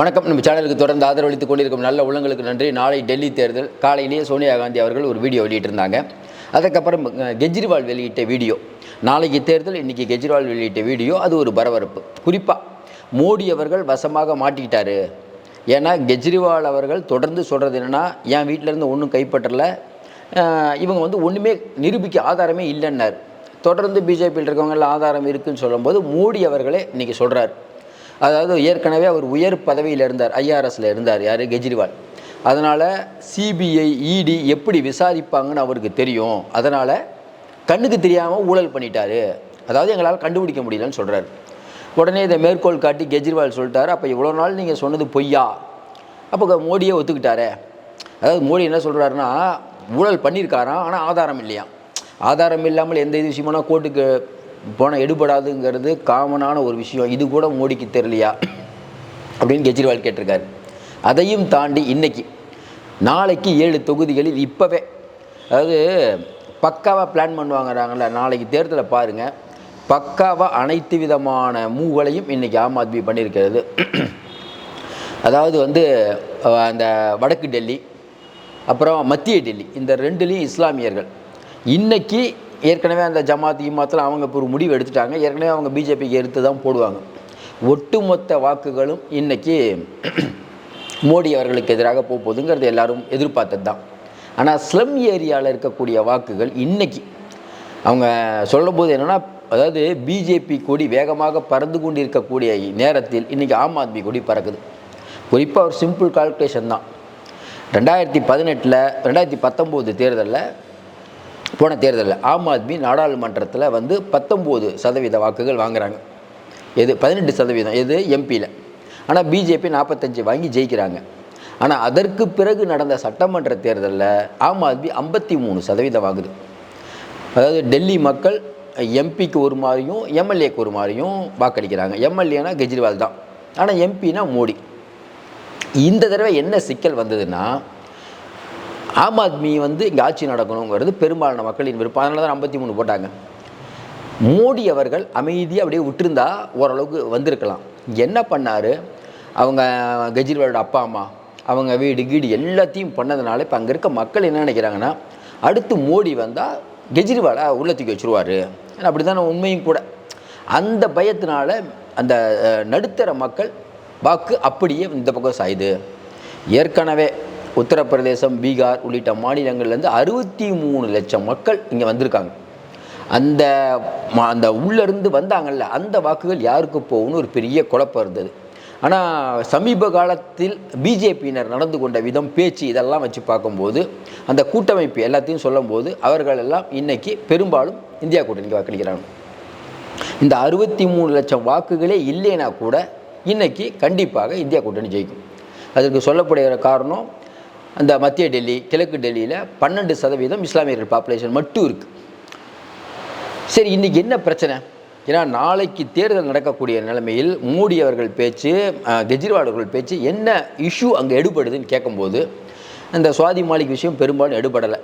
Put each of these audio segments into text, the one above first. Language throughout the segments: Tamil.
வணக்கம். நம்ம சேனலுக்கு தொடர்ந்து ஆதரவளித்துக் கொண்டிருக்கும் நல்ல உள்ளங்களுக்கு நன்றி. நாளை டெல்லி தேர்தல் காலையிலேயே சோனியா காந்தி அவர்கள் ஒரு வீடியோ வெளியிட்டிருந்தாங்க. அதுக்கப்புறம் கெஜ்ரிவால் வெளியிட்ட வீடியோ. நாளைக்கு தேர்தல் இன்றைக்கி கெஜ்ரிவால் வெளியிட்ட வீடியோ அது ஒரு பரபரப்பு. குறிப்பாக மோடி அவர்கள் வசமாக மாட்டிக்கிட்டாரு. ஏன்னா கெஜ்ரிவால் அவர்கள் தொடர்ந்து சொல்கிறது என்னென்னா என் வீட்டிலேருந்து ஒன்றும் கைப்பற்றல. இவங்க வந்து ஒன்றுமே நிரூபிக்க ஆதாரமே இல்லைன்னார். தொடர்ந்து பிஜேபியில் இருக்கவங்களாம் ஆதாரம் இருக்குன்னு சொல்லும்போது மோடி அவர்களே இன்றைக்கி சொல்கிறார் அதாவது ஏற்கனவே அவர் உயர் பதவியில் இருந்தார் ஐஆர்எஸில் இருந்தார் யார்? கெஜ்ரிவால். அதனால் சிபிஐ இடி எப்படி விசாரிப்பாங்கன்னு அவருக்கு தெரியும். அதனால் கண்ணுக்கு தெரியாமல் ஊழல் பண்ணிட்டாரு. அதாவது எங்களால் கண்டுபிடிக்க முடியலன்னு சொல்கிறார் உடனே இதை மேற்கோள் காட்டி கெஜ்ரிவால் சொல்லிட்டாரு. அப்போ இவ்வளோ நாள் நீங்கள் சொன்னது பொய்யா? அப்போ மோடியே ஒத்துக்கிட்டாரே. அதாவது மோடி என்ன சொல்கிறாருன்னா ஊழல் பண்ணியிருக்காராம் ஆனால் ஆதாரம் இல்லையா ஆதாரம் இல்லாமல் எந்த இது விஷயமானா கோர்ட்டுக்கு போனால் எடுபடாதுங்கிறது காமனான ஒரு விஷயம். இது கூட மோடிக்கு தெரியலையா? அப்படின்னு கெஜ்ரிவால் கேட்டிருக்காரு. அதையும் தாண்டி இன்றைக்கி நாளைக்கு ஏழு தொகுதிகளில் இப்போவே அதாவது பக்காவாக பிளான் பண்ணுவாங்கிறாங்கள நாளைக்கு தேர்தலை பாருங்கள் பக்காவாக அனைத்து விதமான மூவலையும் இன்றைக்கி ஆம் ஆத்மி பண்ணியிருக்கிறது. அதாவது வந்து அந்த வடக்கு டெல்லி அப்புறம் மத்திய டெல்லி இந்த ரெண்டுலேயும் இஸ்லாமியர்கள். இன்றைக்கி ஏற்கனவே அந்த ஜமாத் இமாத்தில் அவங்க இப்போ ஒரு முடிவு எடுத்துட்டாங்க. ஏற்கனவே அவங்க பிஜேபிக்கு எடுத்து தான் போடுவாங்க. ஒட்டுமொத்த வாக்குகளும் இன்றைக்கி மோடி அவர்களுக்கு எதிராக போக போகுதுங்கிறது எல்லாரும் எதிர்பார்த்தது தான். ஆனால் ஸ்லம் ஏரியாவில் இருக்கக்கூடிய வாக்குகள் இன்றைக்கி அவங்க சொல்லும்போது என்னென்னா அதாவது பிஜேபி கொடி வேகமாக பறந்து கொண்டு இருக்கக்கூடிய நேரத்தில் இன்றைக்கி ஆம் ஆத்மி கொடி பறக்குது. குறிப்பாக ஒரு சிம்பிள் கால்குலேஷன் தான். ரெண்டாயிரத்தி பதினெட்டில் ரெண்டாயிரத்தி பத்தொம்போது தேர்தலில் போன தேர்தலில் ஆம் ஆத்மி நாடாளுமன்றத்தில் வந்து பத்தொம்போது சதவீத வாக்குகள் வாங்குறாங்க. எது? பதினெட்டு சதவீதம். எது? எம்பியில் ஆனால் பிஜேபி நாற்பத்தஞ்சு வாங்கி ஜெயிக்கிறாங்க. ஆனால் அதற்கு பிறகு நடந்த சட்டமன்ற தேர்தலில் ஆம் ஆத்மி ஐம்பத்தி மூணு சதவீதம் வாங்குது. அதாவது டெல்லி மக்கள் எம்பிக்கு ஒரு மாதிரியும் எம்எல்ஏக்கு ஒரு மாதிரியும் வாக்களிக்கிறாங்க. எம்எல்ஏனா கெஜ்ரிவால் தான். ஆனால் எம்பினா மோடி. இந்த தடவை என்ன சிக்கல் வந்ததுன்னா ஆம் ஆத்மி வந்து இங்கே ஆட்சி நடக்கணுங்கிறது பெரும்பாலான மக்களின் விருப்பம். அதனால தான் ஐம்பத்தி மூணு போட்டாங்க. மோடி அவர்கள் அமைதியாக அப்படியே விட்டுருந்தா ஓரளவுக்கு வந்திருக்கலாம். என்ன பண்ணார்? அவங்க கெஜ்ரிவாலோட அப்பா அம்மா அவங்க வீடு கீடு எல்லாத்தையும் பண்ணதுனால இப்போ அங்கே இருக்க மக்கள் என்ன நினைக்கிறாங்கன்னா அடுத்து மோடி வந்தால் கெஜ்ரிவாலை உள்ள தூக்கி வச்சுருவார். ஏன்னா அப்படி தானே உண்மையும் கூட. அந்த பயத்தினால அந்த நடுத்தர மக்கள் வாக்கு அப்படியே இந்த பக்கம் சாயுது. ஏற்கனவே உத்தரப்பிரதேசம் பீகார் உள்ளிட்ட மாநிலங்கள்லேருந்து அறுபத்தி மூணு லட்சம் மக்கள் இங்கே வந்திருக்காங்க. அந்த அந்த உள்ளேருந்து வந்தாங்கல்ல அந்த வாக்குகள் யாருக்கு போகும்னு ஒரு பெரிய குழப்பம் இருந்தது. ஆனால் சமீப காலத்தில் பிஜேபியினர் நடந்து கொண்ட விதம் பேச்சு இதெல்லாம் வச்சு பார்க்கும்போது அந்த கூட்டமைப்பு எல்லாத்தையும் சொல்லும்போது அவர்கள் எல்லாம் பெரும்பாலும் இந்தியா கூட்டணிக்கு வாக்களிக்கிறாங்க. இந்த அறுபத்தி மூணு லட்சம் வாக்குகளே இல்லைனா கூட இன்றைக்கி கண்டிப்பாக இந்தியா கூட்டணி ஜெயிக்கும். அதற்கு சொல்லப்படுகிற காரணம் அந்த மத்திய டெல்லி கிழக்கு டெல்லியில் பன்னெண்டு சதவீதம் இஸ்லாமியர்கள் பாப்புலேஷன் மட்டும் இருக்குது சரி இன்னைக்கு என்ன பிரச்சனை? ஏன்னா நாளைக்கு தேர்தல் நடக்கக்கூடிய நிலைமையில் மோடி அவர்கள் பேச்சு கெஜ்ரிவால் அவர்கள் பேச்சு என்ன இஷ்யூ அங்கே எடுபடுதுன்னு கேட்கும்போது அந்த சுவாதி மாலிக் விஷயம் பெரும்பாலும் எடுபடலை.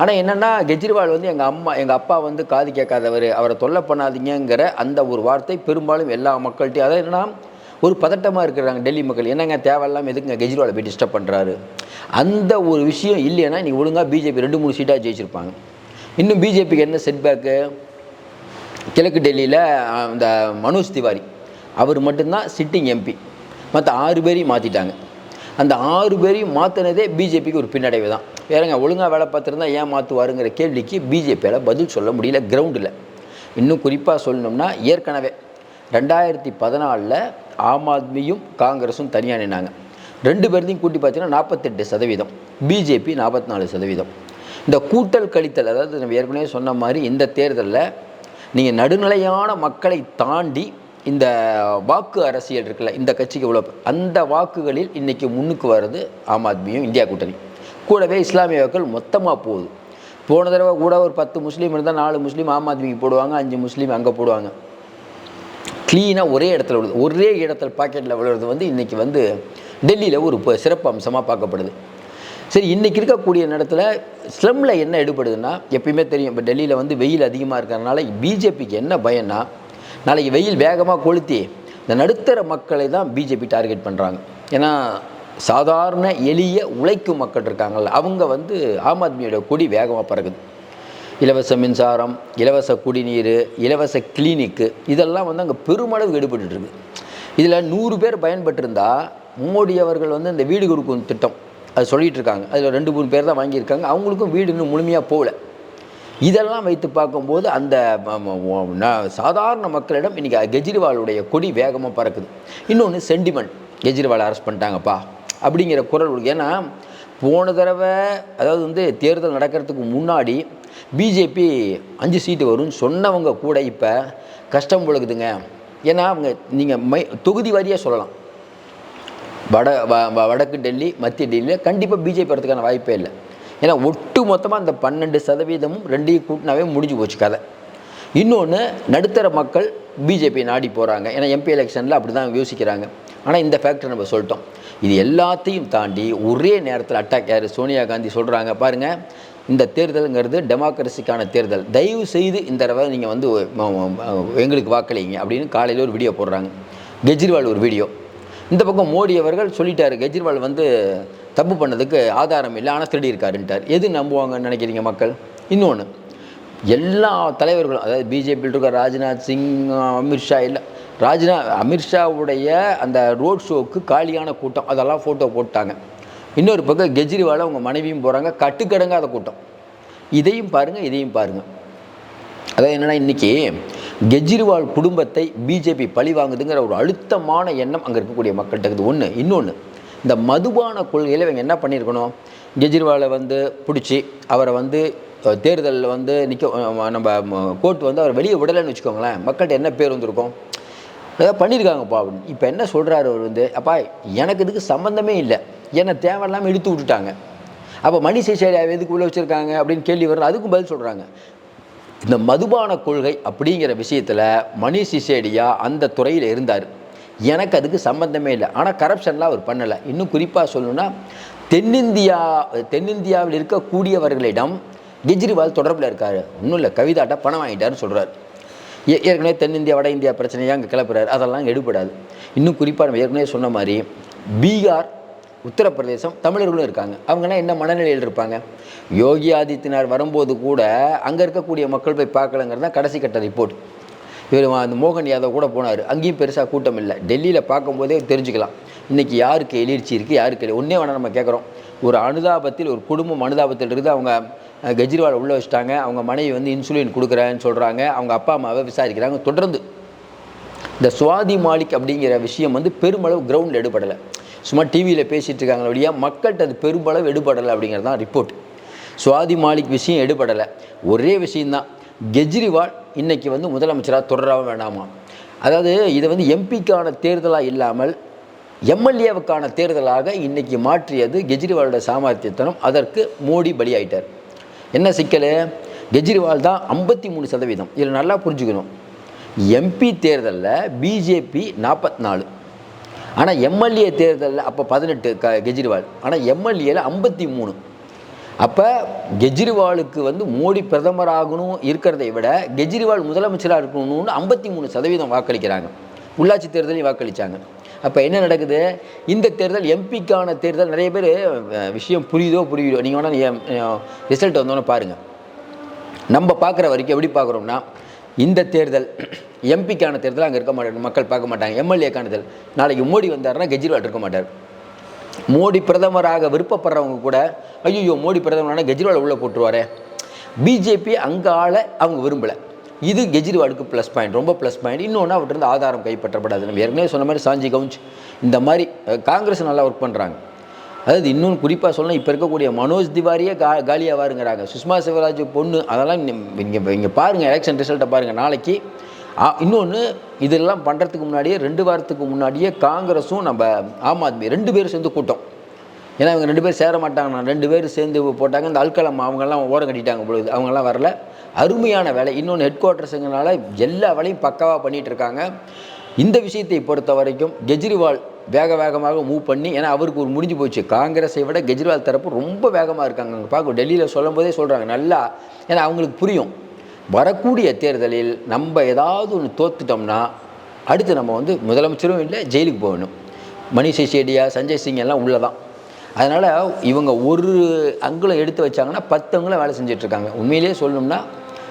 ஆனால் என்னென்னா கெஜ்ரிவால் வந்து எங்கள் அம்மா எங்கள் அப்பா வந்து காது கேட்காதவர் அவரை தொல்லை பண்ணாதீங்கங்கிற அந்த ஒரு வார்த்தை பெரும்பாலும் எல்லா மக்கள்கிட்டையும் அதாவது என்னன்னா ஒரு பதட்டமாக இருக்கிறாங்க டெல்லி மக்கள். என்னங்க தேவையில்லாமல் எதுக்குங்க கெஜ்ரிவாலை போய் டிஸ்டர்ப் பண்ணுறாரு அந்த ஒரு விஷயம் இல்லைன்னா நீ ஒழுங்காக பிஜேபி ரெண்டு மூணு சீட்டாக ஜெயிச்சிருப்பாங்க. இன்னும் பிஜேபிக்கு என்ன செட்பேக்கு கிழக்கு டெல்லியில் இந்த மனோஜ் திவாரி. அவர் மட்டும்தான் சிட்டிங் எம்பி மற்ற ஆறு பேரையும் மாற்றிட்டாங்க அந்த ஆறு பேரையும் மாற்றினதே பிஜேபிக்கு ஒரு பின்னடைவு தான். வேறங்க ஒழுங்காக வேலை பார்த்துருந்தா ஏன் மாற்றுவாருங்கிற கேள்விக்கு பிஜேபியால் பதில் சொல்ல முடியல கிரவுண்டில் இன்னும் குறிப்பாக சொல்லணும்னா ஏற்கனவே ரெண்டாயிரத்தி பதினாலில் ஆம் ஆத்மியும் காங்கிரஸும் தனியாக நின்னாங்க. ரெண்டு பேர்த்தையும் கூட்டி பார்த்தீங்கன்னா நாற்பத்தெட்டு சதவீதம். பிஜேபி நாற்பத்தி நாலு சதவீதம். இந்த கூட்டல் கழித்தல் அதாவது நம்ம ஏற்கனவே சொன்ன மாதிரி இந்த தேர்தலில் நீங்கள் நடுநிலையான மக்களை தாண்டி இந்த வாக்கு அரசியல் இருக்குல்ல இந்த கட்சிக்கு இவ்வளோ அந்த வாக்குகளில் இன்றைக்கி முன்னுக்கு வர்றது ஆம் ஆத்மியும் இந்தியா கூட்டணி. கூடவே இஸ்லாமிய மக்கள் மொத்தமாக போகுது. போன தடவை கூட ஒரு பத்து முஸ்லீம் இருந்தால் நாலு முஸ்லீம் ஆம் ஆத்மிக்கு போடுவாங்க அஞ்சு முஸ்லீம் அங்கே போடுவாங்க. க்ளீனாக ஒரே இடத்துல விழுது. ஒரே இடத்துல பாக்கெட்டில் விழுறது வந்து இன்றைக்கி வந்து டெல்லியில் ஒரு சிறப்பு அம்சமாக பார்க்கப்படுது. சரி இன்றைக்கி இருக்கக்கூடிய இடத்துல ஸ்லம்மில் என்ன எடுபடுதுன்னா எப்பயுமே தெரியும் இப்போ டெல்லியில் வந்து வெயில் அதிகமாக இருக்கிறதுனால பிஜேபிக்கு என்ன பயம்னா நாளைக்கு வெயில் வேகமாக கொளுத்தி இந்த நடுத்தர மக்களை தான் பிஜேபி டார்கெட் பண்ணுறாங்க ஏன்னா சாதாரண எளிய உழைக்கும் மக்கள் இருக்காங்கல்ல அவங்க வந்து ஆம் ஆத்மியோட கொடி வேகமாக பறக்குது. இலவச மின்சாரம் இலவச குடிநீர் இலவச கிளினிக்கு இதெல்லாம் வந்து அங்கே பெருமளவு ஈடுபட்டுருக்கு இதில் நூறு பேர் பயன்பட்டிருந்தா மோடி அவர்கள் வந்து இந்த வீடு கொடுக்கும் திட்டம் அது சொல்லிகிட்டு இருக்காங்க அதில் ரெண்டு மூணு பேர் தான் வாங்கியிருக்காங்க. அவங்களுக்கும் வீடு இன்னும் முழுமையாக போகல. இதெல்லாம் வைத்து பார்க்கும்போது அந்த சாதாரண மக்களிடம் இன்றைக்கி கெஜ்ரிவாலுடைய கொடி வேகமாக பறக்குது. இன்னொன்று சென்டிமெண்ட் கெஜ்ரிவால் அரெஸ்ட் பண்ணிட்டாங்கப்பா அப்படிங்கிற குரல் ஏன்னா போன தடவை அதாவது வந்து தேர்தல் நடக்கிறதுக்கு முன்னாடி பிஜேபி அஞ்சு சீட்டு வரும்னு சொன்னவங்க கூட இப்போ கஷ்டம் பொழுகுதுங்க. ஏன்னா அவங்க நீங்கள் மை தொகுதி வாரியாக சொல்லலாம். வட வ- வ- வடக்கு டெல்லி மத்திய டெல்லியில் கண்டிப்பாக பிஜேபி வரதுக்கான வாய்ப்பே இல்லை. ஏன்னா ஒட்டு மொத்தமாக அந்த பன்னெண்டு சதவீதமும் ரெண்டையும் கூட்டினாவே முடிஞ்சு போச்சு கதை. இன்னொன்று நடுத்தர மக்கள் பிஜேபி நாடி போகிறாங்க ஏன்னா எம்பி எலெக்ஷனில் அப்படி தான் யோசிக்கிறாங்க. ஆனால் இந்த ஃபேக்டர் நம்ம சொல்லிட்டோம். இது எல்லாத்தையும் தாண்டி ஒரே நேரத்தில் அட்டாக் யார்? சோனியா காந்தி சொல்கிறாங்க பாருங்கள் இந்த தேர்தலுங்கிறது டெமோக்ரஸிக்கான தேர்தல். தயவு செய்து இந்த தடவை நீங்கள் வந்து எங்களுக்கு வாக்களிங்க அப்படின்னு காலையில் ஒரு வீடியோ போடுறாங்க. கெஜ்ரிவால் ஒரு வீடியோ இந்த பக்கம் மோடி அவர்கள் சொல்லிட்டார் கெஜ்ரிவால் வந்து தப்பு பண்ணதுக்கு ஆதாரம் இல்லை ஆனால் திருடி இருக்காருன்ட்டார் எது நம்புவாங்கன்னு நினைக்கிறீங்க மக்கள்? இன்னொன்று எல்லா தலைவர்களும் அதாவது பிஜேபியில் இருக்க ராஜ்நாத் சிங் அமித்ஷா இல்லை ராஜ்நாத் அமித்ஷாவுடைய அந்த ரோட் ஷோவுக்கு காலியான கூட்டம் அதெல்லாம் ஃபோட்டோ போட்டாங்க. இன்னொரு பக்கம் கெஜ்ரிவால் அவங்க மனைவியும் போகிறாங்க கட்டுக்கடங்காத கூட்டம். இதையும் பாருங்கள் இதையும் பாருங்கள் அதாவது என்னென்னா இன்றைக்கி கெஜ்ரிவால் குடும்பத்தை பிஜேபி பழி வாங்குதுங்கிற ஒரு அழுத்தமான எண்ணம் அங்கே இருக்கக்கூடிய மக்கள்கிட்ட இருக்குது. ஒன்று இன்னொன்று இந்த மதுபான கொள்கையில் இவங்க என்ன பண்ணியிருக்கணும்? கெஜ்ரிவாலை வந்து பிடிச்சி அவரை வந்து தேர்தலில் வந்து நிற்க நம்ம கோர்ட் வந்து அவர் வெளியே விடலைன்னு வச்சுக்கோங்களேன் மக்கள்கிட்ட என்ன பேர் வந்திருக்கும்? ஏதாவது பண்ணியிருக்காங்கப்பா அப்படின்னு. இப்போ என்ன சொல்கிறாரு அவர் வந்து அப்பா எனக்கு இதுக்கு சம்மந்தமே இல்லை. என்னை தேவையில்லாமல் இழுத்து விட்டுட்டாங்க. அப்போ மணி சிசேடியா எதுக்கு உள்ள வச்சுருக்காங்க அப்படின்னு கேள்வி வருது அதுக்கும் பதில் சொல்கிறாங்க இந்த மதுபான கொள்கை அப்படிங்கிற விஷயத்தில் மணி சிசேடியா அந்த துறையில் இருந்தார். எனக்கு அதுக்கு சம்பந்தமே இல்லை. ஆனால் கரப்ஷன்லாம் அவர் பண்ணலை. இன்னும் குறிப்பாக சொல்லணும்னா தென்னிந்தியா தென்னிந்தியாவில் இருக்கக்கூடியவர்களிடம் கெஜ்ரிவால் தொடர்பில் இருக்கார். ஒன்றும் இல்லை கவிதாட்ட பணம் வாங்கிட்டாருன்னு சொல்கிறார் ஏற்கனவே தென்னிந்தியா வட இந்தியா பிரச்சனையாக அங்கே கிளப்புறாரு. அதெல்லாம் எடுபடாது. இன்னும் குறிப்பாக நம்ம ஏற்கனவே சொன்ன மாதிரி பீகார் உத்தரப்பிரதேசம் தமிழர்களும் இருக்காங்க. அவங்கெல்லாம் என்ன மனநிலையில் இருப்பாங்க? யோகி ஆதித்யநாத் வரும்போது கூட அங்கே இருக்கக்கூடிய மக்கள் போய் பார்க்கலங்கிறது தான் கடைசி கட்ட ரிப்போர்ட் இவர் அந்த மோகன் யாதவ் கூட போனார். அங்கேயும் பெருசாக கூட்டம் இல்லை. டெல்லியில் பார்க்கும்போதே தெரிஞ்சுக்கலாம். இன்றைக்கி யாருக்கு எழுச்சி இருக்குது யாருக்கு இல்லை? ஒன்றே வேணால் நம்ம கேட்குறோம் ஒரு அனுதாபத்தில் ஒரு குடும்பம் அனுதாபத்தில் இருக்குது. அவங்க கெஜ்ரிவால் உள்ளே வச்சுட்டாங்க. அவங்க மனைவி வந்து இன்சுலின் கொடுக்குறேன்னு சொல்கிறாங்க அவங்க அப்பா அம்மாவை விசாரிக்கிறாங்க. தொடர்ந்து. இந்த சுவாதி மாலிக் அப்படிங்கிற விஷயம் வந்து பெருமளவு கிரவுண்டில் எடுபடலை. சும்மா டிவியில் பேசிகிட்டு இருக்காங்க வழியா மக்கள்கிட்ட அது பெரும்பளவு எடுபடலை அப்படிங்கிறது தான் ரிப்போர்ட் சுவாதி மாலிக் விஷயம் எடுபடலை. ஒரே விஷயந்தான் கெஜ்ரிவால் இன்றைக்கி வந்து முதலமைச்சராக தொடராக வேண்டாமா அதாவது இதை வந்து எம்பிக்கான தேர்தலாக இல்லாமல் எம்எல்ஏவுக்கான தேர்தலாக இன்றைக்கி மாற்றியது கெஜ்ரிவாலோட சாமர்த்தியத்தனம். அதற்கு மோடி பலியாயிட்டார். என்ன சிக்கல்? கெஜ்ரிவால் தான் ஐம்பத்தி மூணு சதவீதம். இதில் நல்லா புரிஞ்சுக்கணும். எம்பி தேர்தலில் பிஜேபி நாற்பத்தி நாலு. ஆனால் எம்எல்ஏ தேர்தலில் அப்போ பதினெட்டு க கெஜ்ரிவால். ஆனால் எம்எல்ஏல ஐம்பத்தி மூணு. அப்போ கெஜ்ரிவாலுக்கு வந்து மோடி பிரதமராகணும் இருக்கிறதை விட கெஜ்ரிவால் முதலமைச்சராக இருக்கணும்னு ஐம்பத்தி மூணு சதவீதம் வாக்களிக்கிறாங்க. உள்ளாட்சி தேர்தலையும் வாக்களித்தாங்க அப்போ என்ன நடக்குது? இந்த தேர்தல் எம்பிக்கான தேர்தல். நிறைய பேர் விஷயம் புரியுதோ புரியுதோ நீங்கள் வேணால் ரிசல்ட் வந்தோன்னே பாருங்கள் நம்ம பார்க்குற வரைக்கும் எப்படி பார்க்குறோம்னா இந்த தேர்தல் எம்பிக்கான தேர்தல் அங்கே இருக்க மாட்டாங்க மக்கள் பார்க்க மாட்டாங்க எம்எல்ஏக்கான தேர்தல். நாளைக்கு மோடி வந்தாருன்னா கெஜ்ரிவால் இருக்க மாட்டார். மோடி பிரதமராக விருப்பப்படுறவங்க கூட ஐயோ மோடி பிரதமரான கெஜ்ரிவால் உள்ளே போட்டுருவாரே. பிஜேபி அங்கே ஆள அவங்க விரும்பலை. இது கெஜ்ரிவாலுக்கு ப்ளஸ் பாயிண்ட் ரொம்ப ப்ளஸ் பாயிண்ட் இன்னொன்று அவர்கிட்ட ஆதாரம் கைப்பற்றப்படாது. நம்ம ஏற்கனவே சொன்ன மாதிரி சாஞ்சி கவுஞ்ச். இந்த மாதிரி காங்கிரஸ் நல்லா ஒர்க் பண்ணுறாங்க அதாவது இன்னும் குறிப்பாக சொல்லணும் இப்போ இருக்கக்கூடிய மனோஜ் திவாரியே கா காலியாவாருங்கிறாங்க. சுஷ்மா சிவராஜ் பொண்ணு அதெல்லாம் இங்கே இங்கே பாருங்கள் எலெக்ஷன் ரிசல்ட்டை பாருங்கள் நாளைக்கு. இன்னொன்று இதெல்லாம் பண்ணுறதுக்கு முன்னாடியே ரெண்டு வாரத்துக்கு முன்னாடியே காங்கிரஸும் நம்ம ஆம் ஆத்மி ரெண்டு பேரும் சேர்ந்து கூட்டம். ஏன்னா இவங்க ரெண்டு பேரும் சேர மாட்டாங்க ரெண்டு பேரும் சேர்ந்து போட்டாங்க இந்த அல்கலம் அவங்கெல்லாம் ஓரம் கட்டிட்டாங்க பொழுது அவங்கெல்லாம் வரல. அருமையான வேலை. இன்னொன்று ஹெட் குவார்ட்டர்ஸுங்கிறனால எல்லா வேலையும் பக்காவாக பண்ணிகிட்டு இருக்காங்க. இந்த விஷயத்தை பொறுத்த வரைக்கும் கெஜ்ரிவால் வேக வேகமாக மூவ் பண்ணி ஏன்னா அவருக்கு ஒரு முடிஞ்சு போச்சு. காங்கிரஸை விட கெஜ்ரிவால் தரப்பு ரொம்ப வேகமாக இருக்காங்க. அங்கே பார்க்க டெல்லியில் சொல்லும் போதே சொல்கிறாங்க நல்லா ஏன்னா அவங்களுக்கு புரியும். வரக்கூடிய தேர்தலில் நம்ம ஏதாவது ஒன்று தோத்துட்டோம்னா அடுத்து நம்ம வந்து முதலமைச்சரும் இல்லை ஜெயிலுக்கு போகணும். மணிஷ் சிசேடியா சஞ்சய் சிங் எல்லாம் உள்ளே தான் அதனால் இவங்க ஒரு அங்குலம் எடுத்து வச்சாங்கன்னா பத்து அங்குலம் வேலை செஞ்சிட்ருக்காங்க உண்மையிலேயே சொல்லணும்னா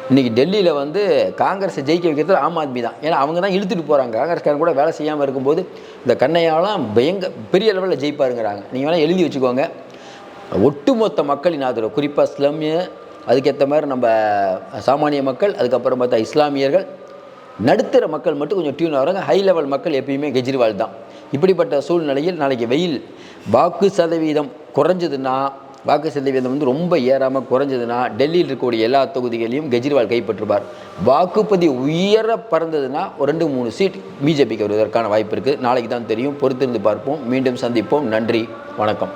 இன்றைக்கி டெல்லியில் வந்து காங்கிரஸை ஜெயிக்க வைக்கிறது ஆம் ஆத்மி தான். ஏன்னா அவங்க தான் இழுத்துட்டு போகிறாங்க காங்கிரஸ்காரன் கூட வேலை செய்யாமல் இருக்கும்போது இந்த கண்ணையாலாம் பயங்க பெரிய லெவலில் ஜெயிப்பாருங்கிறாங்க. நீங்கள் வேணால் எழுதி வச்சுக்கோங்க. ஒட்டுமொத்த மக்களின் ஆதரவு குறிப்பாக ஸ்லம்ய அதுக்கேற்ற மாதிரி நம்ம சாமானிய மக்கள் அதுக்கப்புறம் பார்த்தா இஸ்லாமியர்கள் நடுத்தர மக்கள் மட்டும் கொஞ்சம் டியூன் ஆகிறாங்க ஹை லெவல் மக்கள் எப்பயுமே கெஜ்ரிவால் தான். இப்படிப்பட்ட சூழ்நிலையில் நாளைக்கு வெயில் வாக்கு சதவீதம் குறைஞ்சதுன்னா வாக்கு சதவீதம் வந்து ரொம்ப ஏறாமல் குறைஞ்சதுன்னா டெல்லியில் இருக்கக்கூடிய எல்லா தொகுதிகளையும் கெஜ்ரிவால் கைப்பற்றுவார். வாக்குப்பதிவு உயர பறந்ததுன்னா ஒரு ரெண்டு மூணு சீட் பிஜேபிக்கு வருவதற்கான வாய்ப்பு இருக்குது நாளைக்கு தான் தெரியும். பொறுத்திருந்து பார்ப்போம். மீண்டும் சந்திப்போம். நன்றி. வணக்கம்.